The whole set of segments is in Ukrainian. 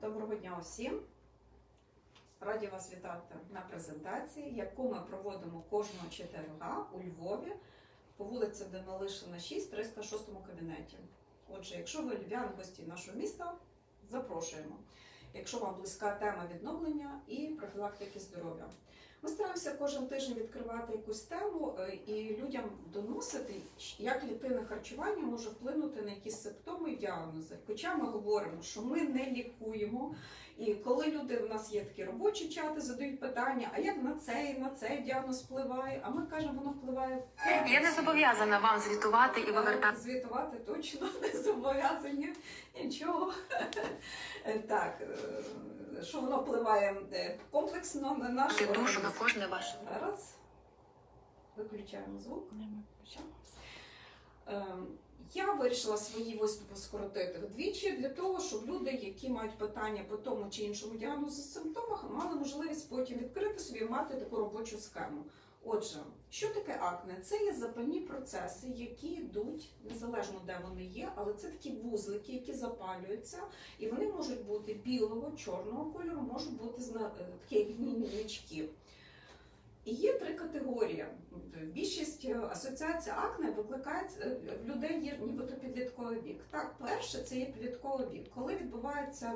Доброго дня усім. Раді вас вітати на презентації, яку ми проводимо кожного четверга у Львові по вулиці Данилишина 6, 306 кабінеті. Отже, якщо ви львів'яни гості нашого міста, запрошуємо. Якщо вам близька тема відновлення і профілактики здоров'я. Ми стараємося кожен тиждень відкривати якусь тему е, і людям доносити, як клітинне харчування може вплинути на якісь симптоми і діагнози. Хоча ми говоримо, що ми не лікуємо. І коли люди в нас є такі робочі чати, задають питання, а як на цей, на цей діагноз впливає? А ми кажемо, воно впливає. Я не зобов'язана вам звітувати і вивертати. Звітувати точно не зобов'язані нічого. Е, Так, е, що воно впливає е, комплексно на наш душу на кожне ваше. Зараз виключаємо звук. Ем, Я вирішила свої виступи скоротити вдвічі для того, щоб люди, які мають питання по тому чи іншому діагнозу симптомах, мали можливість потім відкрити собі і мати таку робочу схему. Отже, що таке акне? Це є запальні процеси, які йдуть незалежно де вони є, але це такі вузлики, які запалюються, і вони можуть бути білого, чорного кольору, можуть бути е, такі як гнійнички. І є три категорії. Більшість е, асоціацій акне викликає е, в людей є нібито підлітковий вік. Так, перше це є підлітковий вік, коли відбувається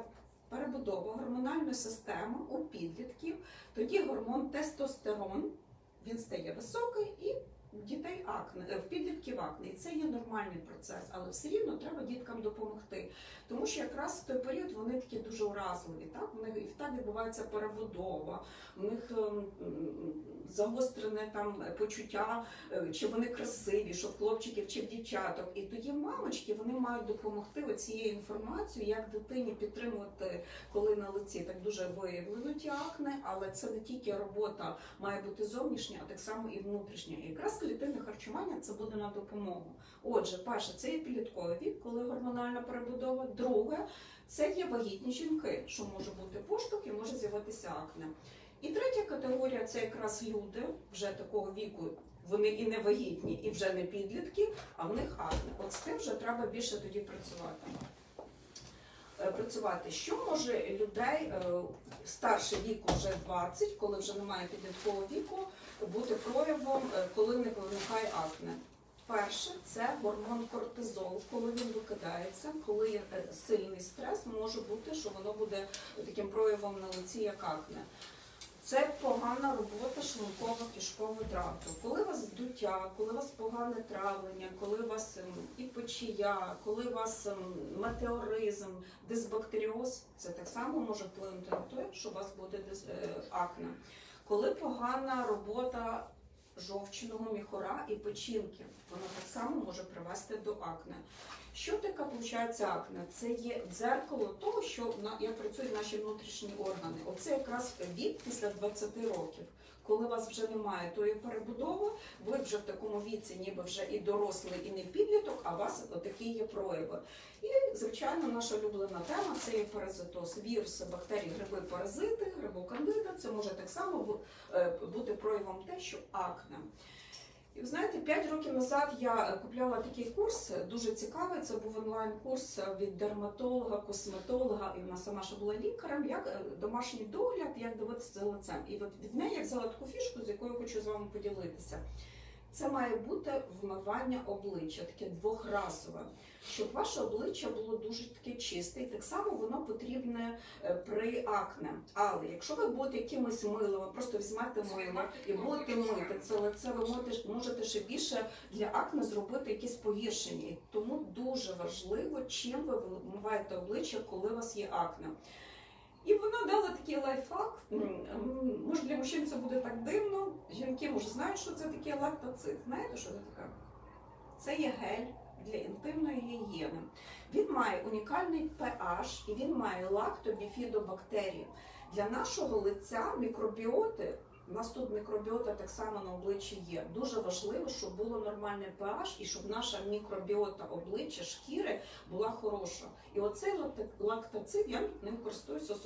перебудова гормональної системи у підлітків, тоді гормон тестостерон він стає високий і дітей акне, е, в підлітків акне. І це є нормальний процес, але все рівно треба діткам допомогти. Тому що якраз в той період вони такі дуже уразливі. Так? В них і так відбувається перебудова, в них ем, загострене там почуття, е, чи вони красиві, що в хлопчиків чи в дівчаток. І тоді мамочки вони мають допомогти оцією інформацією, як дитині підтримувати, коли на лиці так дуже виявлено ті акне, але це не тільки робота має бути зовнішня, а так само і внутрішня. Якраз клітинне харчування це буде на допомогу. Отже, перше, це є підлітковий вік, коли гормональна перебудова. Друге, це є вагітні жінки, що може бути поштовх і може з'явитися акне. І третя категорія це якраз люди вже такого віку. Вони і не вагітні, і вже не підлітки, а в них акне. От з тим вже треба більше тоді працювати. Е, Працювати, що може людей е, старше віку вже 20, коли вже немає підліткового віку, бути проявом, е, коли них виникає акне. Перше це гормон кортизол, коли він викидається, коли є сильний стрес, може бути, що воно буде таким проявом на лиці, як акне. Це погана робота шлунково-кишкового тракту. Коли у вас здуття, коли у вас погане травлення, коли у вас ем, печія, коли у вас ем, метеоризм, дисбактеріоз, це так само може вплинути на те, що у вас буде е, акне. Коли погана робота жовчного міхора і печінки, воно так само може привести до акне. Що таке виходить акне? Це є дзеркало того, що як працюють наші внутрішні органи. Оце якраз вік після 20 років. Коли вас вже немає тої перебудови, ви вже в такому віці, ніби вже і дорослий, і не підліток, а у вас такі є прояви. І, звичайно, наша улюблена тема це є паразитоз. Віруси, бактерії, гриби, паразити, грибокандида. Це може так само е, бути проявом те, що акне. І ви знаєте, 5 років назад я купляла такий курс, дуже цікавий. Це був онлайн-курс від дерматолога, косметолога, і вона сама ще була лікарем, як е, домашній догляд, як дивитися за лицем. І от від неї я взяла таку фішку, з якою хочу з вами поділитися. Це має бути вмивання обличчя, таке двохразове, щоб ваше обличчя було дуже таке чисте, і так само воно потрібне е, при акне. Але якщо ви будете якимось милом, просто візьмете мило і будете мити це лице, ви можете, можете ще більше для акне зробити якісь погіршення. Тому дуже важливо, чим ви вмиваєте обличчя, коли у вас є акне. І вона дала такий лайфхак. Може для мужчин це буде так дивно. Жінки може знають, що це таке лактоцит. Знаєте, що це таке? Це є гель для інтимної гігієни. Він має унікальний pH і він має лактобіфідобактерії. Для нашого лиця мікробіоти. У нас тут мікробіота так само на обличчі є. Дуже важливо, щоб було нормальне pH і щоб наша мікробіота обличчя, шкіри була хороша. І оцей лакт- я ним користуюся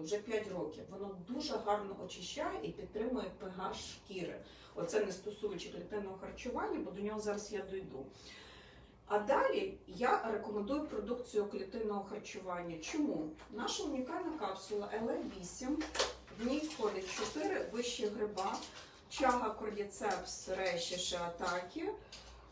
вже 5 років. Воно дуже гарно очищає і підтримує pH шкіри. Оце не стосуючи клітинного харчування, бо до нього зараз я дойду. А далі я рекомендую продукцію клітинного харчування. Чому? Наша унікальна капсула LA8, в ній входить 4 вищі гриба, чага, кордіцепс, реші, шиатакі,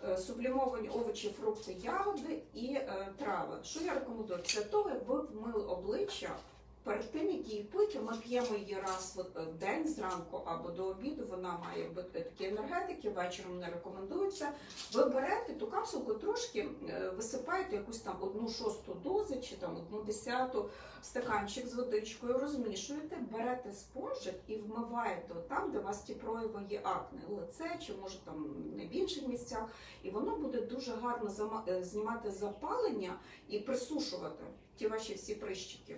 е, сублімовані овочі, фрукти, ягоди і е, трави. Що я рекомендую? для того, якби вмили обличчя, перед тим, як її пити, ми п'ємо її раз в день зранку або до обіду. Вона має бути такі енергетики, вечором не рекомендується. Ви берете ту капсулку, трошки е, висипаєте якусь там одну шосту дози чи там одну десяту стаканчик з водичкою, розмішуєте, берете спонжик і вмиваєте там, де у вас ті прояви є акне, лице чи може там не в інших місцях, і воно буде дуже гарно е, знімати запалення і присушувати ті ваші всі прищики.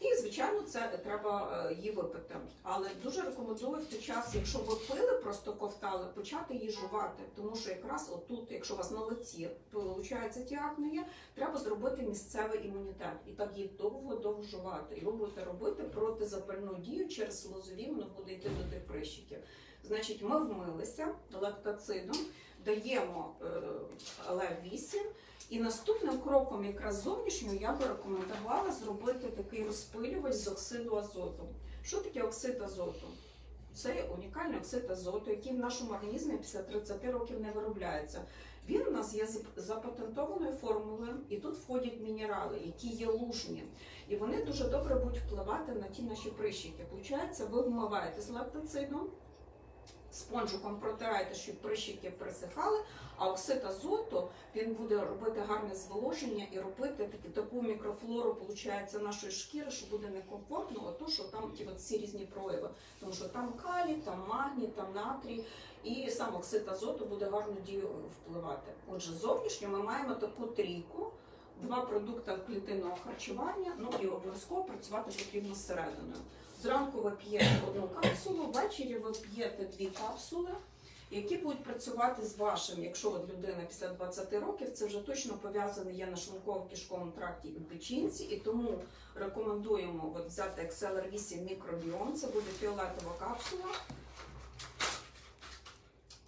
І, звичайно, це треба е, її випити. Але дуже рекомендую в той час, якщо ви пили, просто ковтали, почати її жувати. Тому що якраз отут, якщо у вас на лиці виходить ті акне треба зробити місцевий імунітет. І так її довго-довго жувати. І ви будете робити протизапальну дію через слозові, воно буде йти до тих прищиків. Значить, ми вмилися лактацидом, даємо е, ЛФ-8, і наступним кроком, якраз зовнішнього, я би рекомендувала зробити такий розпилювач з оксиду азоту. Що таке оксид азоту? Це унікальний оксид азоту, який в нашому організмі після 30 років не виробляється. Він у нас є запатентованою формулою, і тут входять мінерали, які є лужні. І вони дуже добре будуть впливати на ті наші прищики. Получається, ви вмиваєте з лактоцидом, спонжиком протираєте, щоб прищики присихали, а оксид азоту він буде робити гарне зволоження і робити таку мікрофлору, виходить, нашої шкіри, що буде некомфортно, ото що там ті от всі різні прояви. Тому що там калій, там магній, там натрій, і сам оксид азоту буде гарну дію впливати. Отже, зовнішньо ми маємо таку трійку. Два продукти клітинного харчування, ну і обов'язково працювати потрібно зсерединою. Зранку ви п'єте одну капсулу, ввечері ви п'єте дві капсули, які будуть працювати з вашим. Якщо от людина після 20 років, це вже точно пов'язане є на шлунково-кишковому тракті і печінці, і тому рекомендуємо от взяти XLR 8 мікробіом. Це буде фіолетова капсула.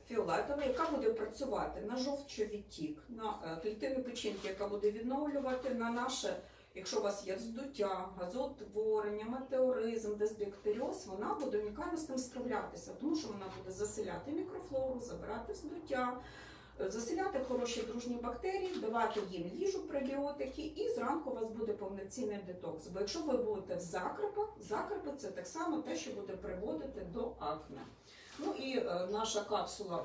Фіолетова, яка буде працювати на жовчовідтік, на е, клітину печінки, яка буде відновлювати на наше Якщо у вас є вздуття, газоутворення, метеоризм, дисбактеріоз, вона буде унікально з тим справлятися, тому що вона буде заселяти мікрофлору, забирати вздуття, е, заселяти хороші дружні бактерії, давати їм їжу, пребіотики, і зранку у вас буде повноцінний детокс. Бо якщо ви будете в закрепах, закрепи це так само те, що буде приводити до акне. Ну і е, наша капсула.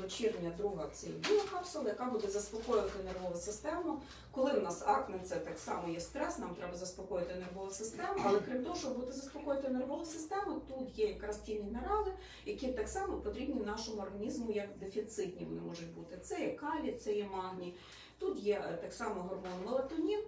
Вечірня друга це біла капсула, яка буде заспокоювати нервову систему. Коли в нас акне, це так само є стрес, нам треба заспокоїти нервову систему. Але крім того, щоб бути заспокоїти нервову систему, тут є якраз ті мінерали, які так само потрібні нашому організму як дефіцитні. Вони можуть бути. Це є калій, це є магній. Тут є е, так само гормон мелатонін.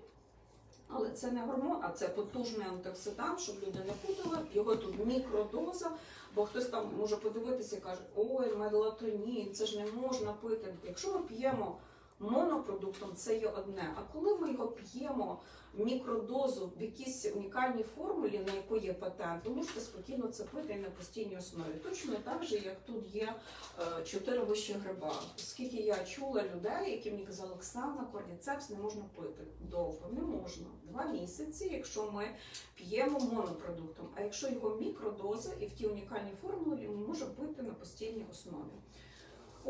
Але це не гормон, а це потужний антиоксидант, щоб люди не путали. Його тут мікродоза, бо хтось там може подивитися і каже, ой, мелатонін, це ж не можна пити. Якщо ми п'ємо монопродуктом, це є одне. А коли ми його п'ємо мікродозу в якійсь унікальній формулі, на яку є патент, ви можете спокійно це пити на постійній основі. Точно так же, як тут є е, чотири вищі гриба. Оскільки я чула людей, які мені казали, Оксана, кордіцепс не можна пити довго. Не можна. Два місяці, якщо ми п'ємо монопродуктом. А якщо його мікродоза і в тій унікальній формулі ми можемо пити на постійній основі.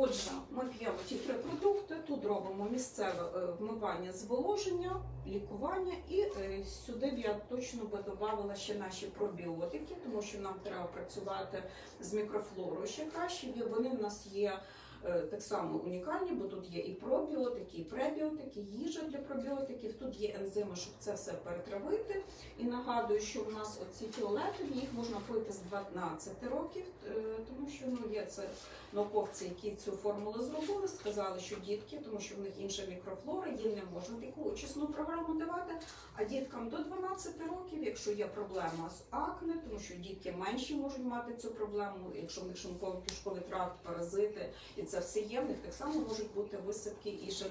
Отже, ми п'ємо ті три продукти. Тут робимо місцеве е, вмивання зволоження, лікування, і е, сюди б я точно би додавала ще наші пробіотики, тому що нам треба працювати з мікрофлорою ще краще. Вони в нас є так само унікальні, бо тут є і пробіотики, і пребіотики, їжа для пробіотиків. Тут є ензими, щоб це все перетравити. І нагадую, що в нас оці фіолетові їх можна пити з 12 років, е, тому що ну є це науковці, які цю формулу зробили, сказали, що дітки, тому що в них інша мікрофлора, їм не можна таку очисну програму давати. А діткам до 12 років, якщо є проблема з акне, тому що дітки менші можуть мати цю проблему, якщо в них шлунково кишковий тракт, паразити, і це все є, в них так само можуть бути висипки, і ще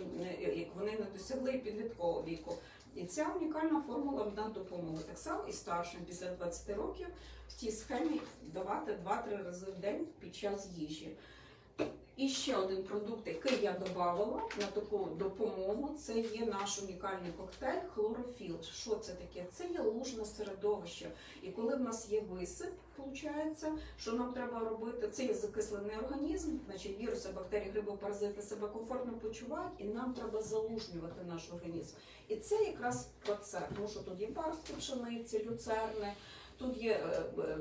як вони не досягли підліткового віку. І ця унікальна формула вона допоможе так само і старшим після 20 років в тій схемі давати 2-3 рази в день під час їжі. І ще один продукт, який я додавала на таку допомогу, це є наш унікальний коктейль хлорофіл. Що це таке? Це є лужне середовище. І коли в нас є висип, виходить, що нам треба робити, це є закислений організм, значить віруси, бактерії, гриби, паразити себе комфортно почувають, і нам треба залужнювати наш організм. І це якраз про це, тому що тут є паростки пшениці, люцерни. Тут є е, е,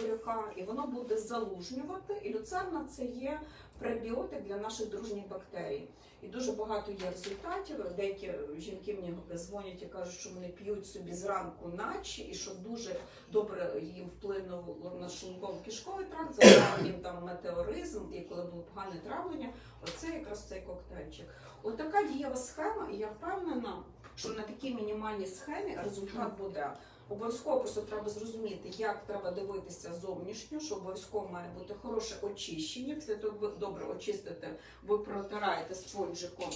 буряка, і воно буде залужнювати. І люцерна це є пребіотик для наших дружніх бактерій. І дуже багато є результатів. Деякі жінки мені дзвонять і кажуть, що вони п'ють собі зранку наче, і що дуже добре їм вплинуло на шлунково-кишковий тракт, забрав їм там метеоризм, і коли було погане травлення, оце якраз цей коктейльчик. Отака дієва схема, і я впевнена, що на такій мінімальній схемі результат буде. Обов'язково просто треба зрозуміти, як треба дивитися зовнішньо, що обов'язково має бути хороше очищення. Після того ви добре очистите, ви протираєте спонжиком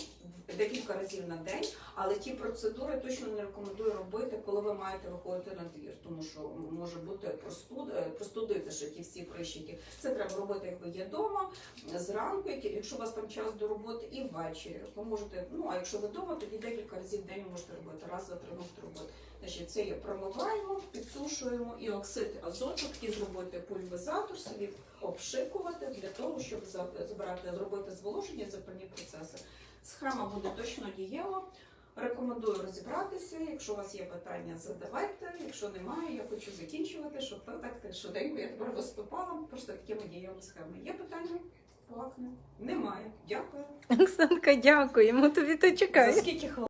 декілька разів на день, але ті процедури точно не рекомендую робити, коли ви маєте виходити на двір, тому що може бути простуд, е, простудити ще ті всі прищики. Це треба робити, як ви є вдома, зранку, якщо у вас там час до роботи, і ввечері. Ви можете, ну а якщо ви вдома, тоді декілька разів в день можете робити, раз, два, три можете робити. Значить, це є промиваємо, підсушуємо і оксид азоту, такий зробити пульверизатор, собі обшикувати для того, щоб забрати, зробити зволоження, запальні процеси. Схема буде точно дієва. Рекомендую розібратися. Якщо у вас є питання, задавайте. Якщо немає, я хочу закінчувати, щоб ви так швиденько я тепер виступала. Просто такими дієвими схемами. Є питання? Власне, немає. Дякую. Оксанка, дякуємо. Тобі то чекай. За скільки хвилин?